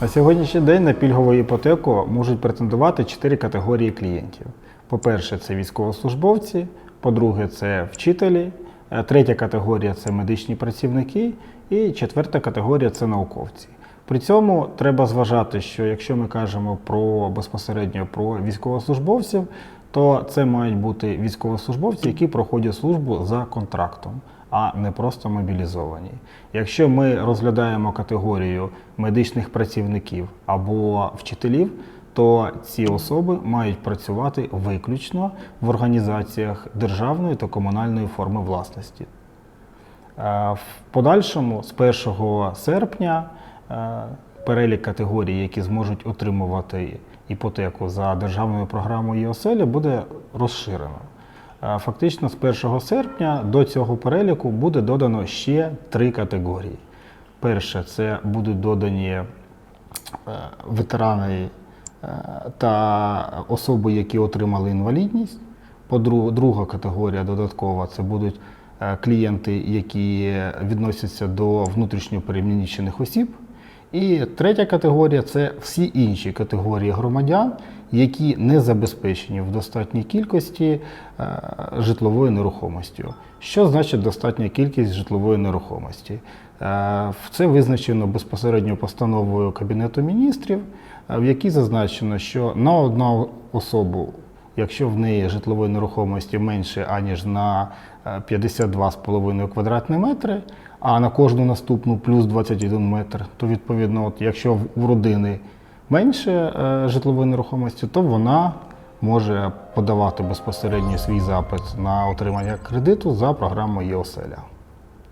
На сьогоднішній день на пільгову іпотеку можуть претендувати чотири категорії клієнтів. По-перше, це військовослужбовці, по-друге, це вчителі, е, третя категорія це медичні працівники, і четверта категорія це науковці. При цьому треба зважати, що якщо ми кажемо про безпосередньо про військовослужбовців, то це мають бути військовослужбовці, які проходять службу за контрактом, а не просто мобілізовані. Якщо ми розглядаємо категорію медичних працівників або вчителів, то ці особи мають працювати виключно в організаціях державної та комунальної форми власності. Е, В подальшому, з 1 серпня, перелік категорій, які зможуть отримувати іпотеку за державною програмою ЄОСЕЛі, буде розширено. Е, Фактично, з 1 серпня до цього переліку буде додано ще три категорії. Перше, це будуть додані е, ветерани е, та особи, які отримали інвалідність. По-друге, друга категорія додаткова це будуть е, клієнти, які відносяться до внутрішньо переміщених осіб. І третя категорія це всі інші категорії громадян, які не забезпечені в достатній кількості е, житловою нерухомістю. Що значить достатня кількість житлової нерухомості? Е, Це визначено безпосередньо постановою Кабінету міністрів, е, в якій зазначено, що на одну особу Якщо в неї житлової нерухомості менше аніж на е, 52,5 квадратні метри, а на кожну наступну плюс 21 метр, то відповідно, от якщо в- родини менше е, житлової нерухомості, то вона може подавати безпосередньо свій запит на отримання кредиту за програмою ЄОСЕЛЯ.